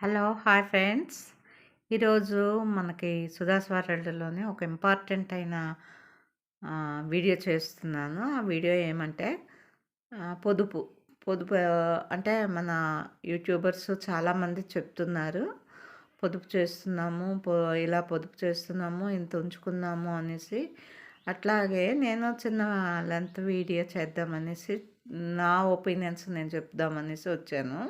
Hello hi friends. ఈరోజు మనకి సుధాస్ వరల్డ్లోనే ఒక ఇంపార్టెంట్ అయిన వీడియో చేస్తున్నాను. ఆ వీడియో ఏమంటే పొదుపు. పొదుపు అంటే మన యూట్యూబర్స్ చాలామంది చెప్తున్నారు పొదుపు చేస్తున్నాము పొ ఇలా పొదుపు చేస్తున్నాము ఇంత ఉంచుకున్నాము అనేసి. అట్లాగే నేను చిన్న లెంత్ వీడియో చేద్దామనేసి నా ఒపీనియన్స్ నేను చెప్దామనేసి వచ్చాను.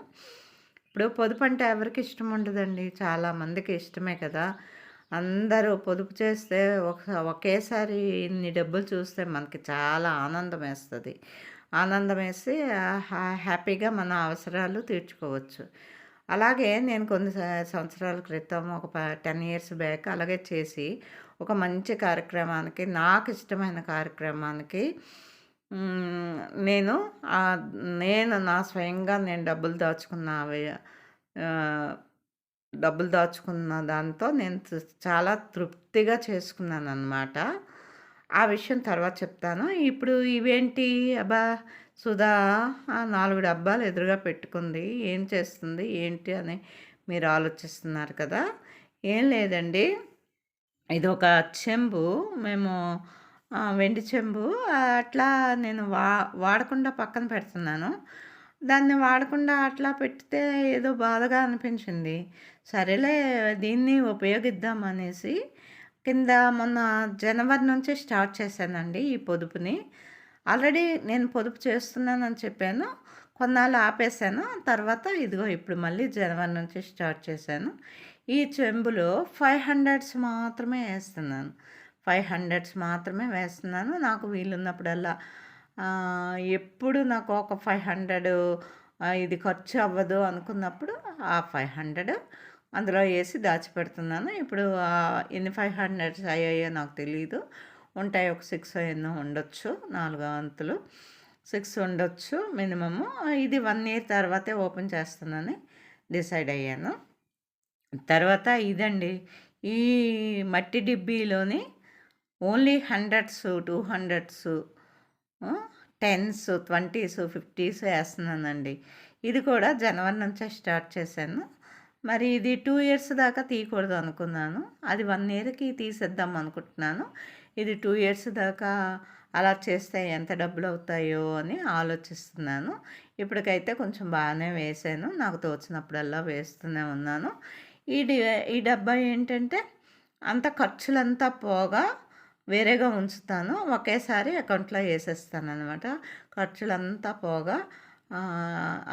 ఇప్పుడు పొదుపు అంటే ఎవరికి ఇష్టం ఉండదండి. చాలా మందికి ఇష్టమే కదా. అందరూ పొదుపు చేస్తే ఒక ఒకేసారి ఇన్ని డబ్బులు చూస్తే మనకి చాలా ఆనందం వేస్తుంది. ఆనందం వేసి హ్యా- హ్యాపీగా మన అవసరాలు తీర్చుకోవచ్చు. అలాగే నేను కొన్ని సంవత్సరాల క్రితం ఒక టెన్ ఇయర్స్ బ్యాక్ అలాగే చేసి ఒక మంచి కార్యక్రమానికి నాకు ఇష్టమైన కార్యక్రమానికి నేను నేను నా స్వయంగా నేను డబ్బులు దాచుకున్న డబ్బులు దాచుకున్న దాంతో నేను చాలా తృప్తిగా చేసుకున్నాను అనమాట ఆ విషయం తర్వాత చెప్తాను. ఇప్పుడు ఇవేంటి? అబ్బా సుధా ఆ నాలుగు డబ్బాలు ఎదురుగా పెట్టుకుంది. ఏం చేస్తుంది? ఏంటి? అని మీరు ఆలోచిస్తున్నారు కదా? ఏం లేదండి. ఇది ఒక చెంబు. మేము వెండి చెంబు. అట్లా నేను వా వాడకుండా పక్కన పెడుతున్నాను. దాన్ని వాడకుండా అట్లా పెడితే ఏదో బాధగా అనిపించింది. సరేలే దీన్ని ఉపయోగిద్దాం అనేసి కింద మొన్న జనవరి నుంచి స్టార్ట్ చేశానండి ఈ పొదుపుని. ఆల్రెడీ నేను పొదుపు చేస్తున్నానని చెప్పాను. కొన్నాళ్ళు ఆపేశాను. తర్వాత ఇదిగో ఇప్పుడు మళ్ళీ జనవరి నుంచి స్టార్ట్ చేశాను. ఈ చెంబులో ఫైవ్ హండ్రెడ్స్ మాత్రమే వేస్తున్నాను. ఫైవ్ హండ్రెడ్స్ మాత్రమే వేస్తున్నాను. నాకు వీలున్నప్పుడల్లా. ఎప్పుడు నాకు ఒక ఫైవ్ హండ్రెడ్ ఇది ఖర్చు అవ్వదు అనుకున్నప్పుడు ఆ ఫైవ్ హండ్రెడ్ అందులో వేసి దాచిపెడుతున్నాను. ఇప్పుడు ఎన్ని ఫైవ్ హండ్రెడ్స్ అయ్యాయో నాకు తెలియదు ఉంటాయి ఒక సిక్స్ ఎన్నో ఉండొచ్చు నాలుగు వంతులు సిక్స్ ఉండొచ్చు మినిమము. ఇది వన్ ఇయర్ తర్వాతే ఓపెన్ చేస్తుందని డిసైడ్ అయ్యాను. తర్వాత ఇదండి. ఈ మట్టి డిబ్బీలోని only hundreds two hundreds tens twenties fifties వేస్తున్నానండి. ఇది కూడా జనవరి నుంచే స్టార్ట్ చేశాను. మరి ఇది టూ ఇయర్స్ దాకా తీయకూడదు అనుకున్నాను. అది వన్ ఇయర్కి తీసేద్దాం అనుకుంటున్నాను. ఇది టూ ఇయర్స్ దాకా అలా చేస్తే ఎంత డబ్బులు అవుతాయో అని ఆలోచిస్తున్నాను. ఇప్పటికైతే కొంచెం బాగానే వేసాను. నాకు తోచినప్పుడల్లా వేస్తూనే ఉన్నాను. ఈ డి ఈ డబ్బా ఏంటంటే అంత ఖర్చులంతా పోగా వేరేగా ఉంచుతాను. ఒకేసారి అకౌంట్లో వేసేస్తాను అనమాట ఖర్చులంతా పోగా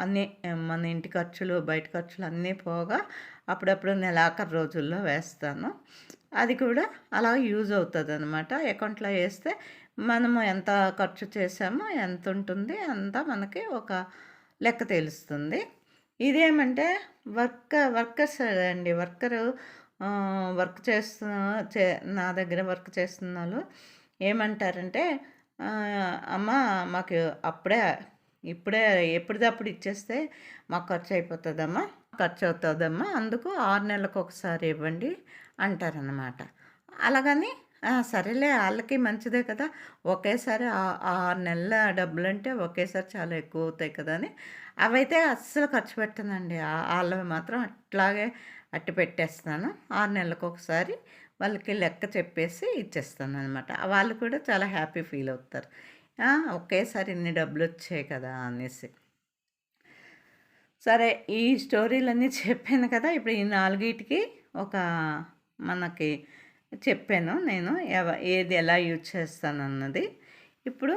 అన్నీ మన ఇంటి ఖర్చులు బయట ఖర్చులు అన్నీ పోగా అప్పుడప్పుడు నెలాఖరు రోజుల్లో వేస్తాను. అది కూడా అలా యూజ్ అవుతుంది అనమాట అకౌంట్లో వేస్తే మనము ఎంత ఖర్చు చేసామో ఎంత ఉంటుంది అంత మనకి ఒక లెక్క తెలుస్తుంది. ఇదేమంటే వర్క వర్కర్స్ అండి. వర్కరు వర్క్ చేస్తున్న చే నా దగ్గర వర్క్ చేస్తున్న వాళ్ళు ఏమంటారంటే అమ్మ మాకు అప్పుడే ఇప్పుడే ఎప్పటిదప్పుడు ఇచ్చేస్తే మాకు ఖర్చు అయిపోతుందమ్మా ఖర్చు అవుతుందమ్మా అందుకు ఆరు నెలలకు ఒకసారి ఇవ్వండి అంటారనమాట అలాగని సరేలే వాళ్ళకి మంచిదే కదా ఒకేసారి ఆరు నెలల డబ్బులు అంటే ఒకేసారి చాలా ఎక్కువ అవుతాయి కదా అని అవైతే అస్సలు ఖర్చు పెట్టనండి. ఆ- వాళ్ళవి మాత్రం అట్లాగే అట్టి పెట్టేస్తాను ఆరు నెలలకు ఒకసారి వాళ్ళకి లెక్క చెప్పేసి ఇచ్చేస్తాను అనమాట వాళ్ళు కూడా చాలా హ్యాపీ ఫీల్ అవుతారు. ఒకేసారి ఇన్ని డబ్బులు వచ్చాయి కదా అనేసి. సరే ఈ స్టోరీలన్నీ చెప్పాను కదా ఇప్పుడు ఈ నాలుగిటికి ఒక మనకి చెప్పాను నేను ఎవ ఏది ఎలా యూజ్ చేస్తాను అన్నది ఇప్పుడు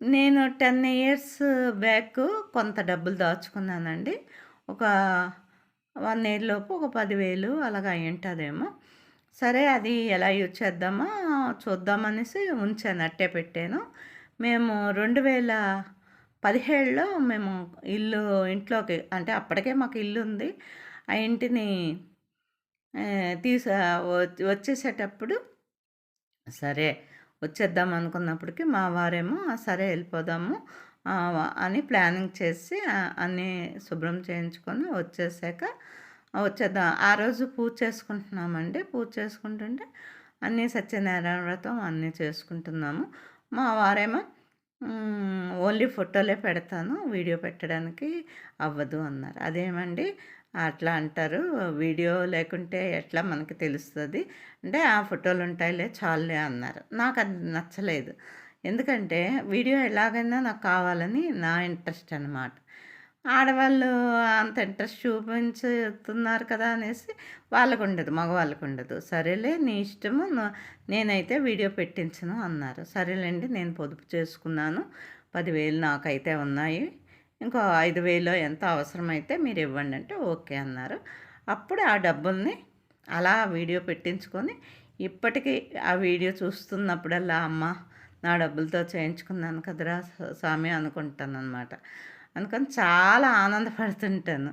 నేను టెన్ ఇయర్స్ బ్యాక్ కొంత డబ్బులు దాచుకున్నానండి. ఒక వన్ ఇయర్ లోపు ఒక పదివేలు అలాగ అయి ఉంటుందేమో. సరే అది ఎలా యూజ్ చేద్దామా? చూద్దామనేసి ఉంచాను అట్టే పెట్టాను. మేము రెండు వేల పదిహేడులో మేము ఇల్లు ఇంట్లోకి అంటే అప్పటికే మాకు ఇల్లు ఉంది. ఆ ఇంటిని ఆ, తీసా వచ్చేసేటప్పుడు సరే వచ్చేద్దాం అనుకున్నప్పటికి మా వారేమో సరే వెళ్ళిపోదాము. అని ప్లానింగ్ చేసి అన్నీ శుభ్రం చేయించుకొని వచ్చేసాక వచ్చేద్దాం ఆ రోజు పూజ చేసుకుంటున్నామండి. పూజ చేసుకుంటుంటే అన్నీ సత్యనారాయణ వ్రతం అన్నీ చేసుకుంటున్నాము. మా వారేమో ఓన్లీ ఫోటోలే పెడతాను వీడియో పెట్టడానికి అవ్వదు అన్నారు. అదేమండి అట్లా అంటారు వీడియో లేకుంటే ఎట్లా మనకి తెలుస్తుంది? అంటే ఆ ఫోటోలు ఉంటాయిలే చాలులే అన్నారు. నాకు అది నచ్చలేదు. ఎందుకంటే వీడియో ఎలాగైనా నాకు కావాలని నా ఇంట్రెస్ట్ అనమాట ఆడవాళ్ళు అంత ఇంట్రెస్ట్ చూపించుతున్నారు కదా అనేసి వాళ్ళకు ఉండదు మగవాళ్ళకు ఉండదు సరేలే నీ ఇష్టము నేనైతే వీడియో పెట్టించను అన్నారు. సరేలేండి నేను పొదుపు చేసుకున్నాను. పదివేలు నాకైతే ఉన్నాయి. ఇంకో ఐదు వేలు ఎంత అవసరమైతే మీరు ఇవ్వండి అంటే ఓకే అన్నారు. అప్పుడు ఆ డబ్బుల్ని అలా వీడియో పెట్టించుకొని ఇప్పటికీ ఆ వీడియో చూస్తున్నప్పుడల్లా అమ్మ నా డబ్బులతో చేయించుకున్నాను కదరా స్వామి అనుకుంటాను అనమాట అనుకొని చాలా ఆనందపడుతుంటాను.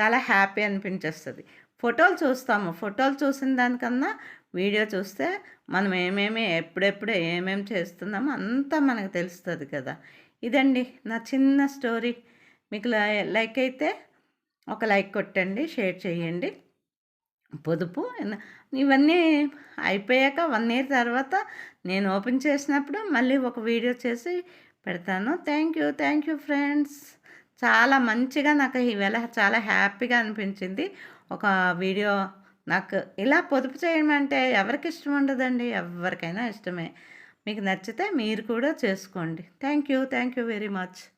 చాలా హ్యాపీ అనిపించేస్తుంది. ఫోటోలు చూస్తాము. ఫోటోలు చూసిన దానికన్నా వీడియో చూస్తే మనం ఏమేమి ఎప్పుడెప్పుడు ఏమేమి చేస్తున్నామో అంతా మనకు తెలుస్తుంది కదా. ఇదండి నా చిన్న స్టోరీ. మీకు లైక్ అయితే ఒక లైక్ కొట్టండి షేర్ చేయండి. పొదుపు ఇవన్నీ అయిపోయాక వన్ ఇయర్ తర్వాత నేను ఓపెన్ చేసినప్పుడు మళ్ళీ ఒక వీడియో చేసి పెడతాను. Thank you thank you friends. చాలా మంచిగా నాకు ఈవేళ చాలా హ్యాపీగా అనిపించింది. ఒక వీడియో నాకు ఇలా పొదుపు చేయడం అంటే ఎవరికి ఇష్టం ఉండదండి? ఎవరికైనా ఇష్టమే. మీకు నచ్చితే మీరు కూడా చేసుకోండి. Thank you thank you very much.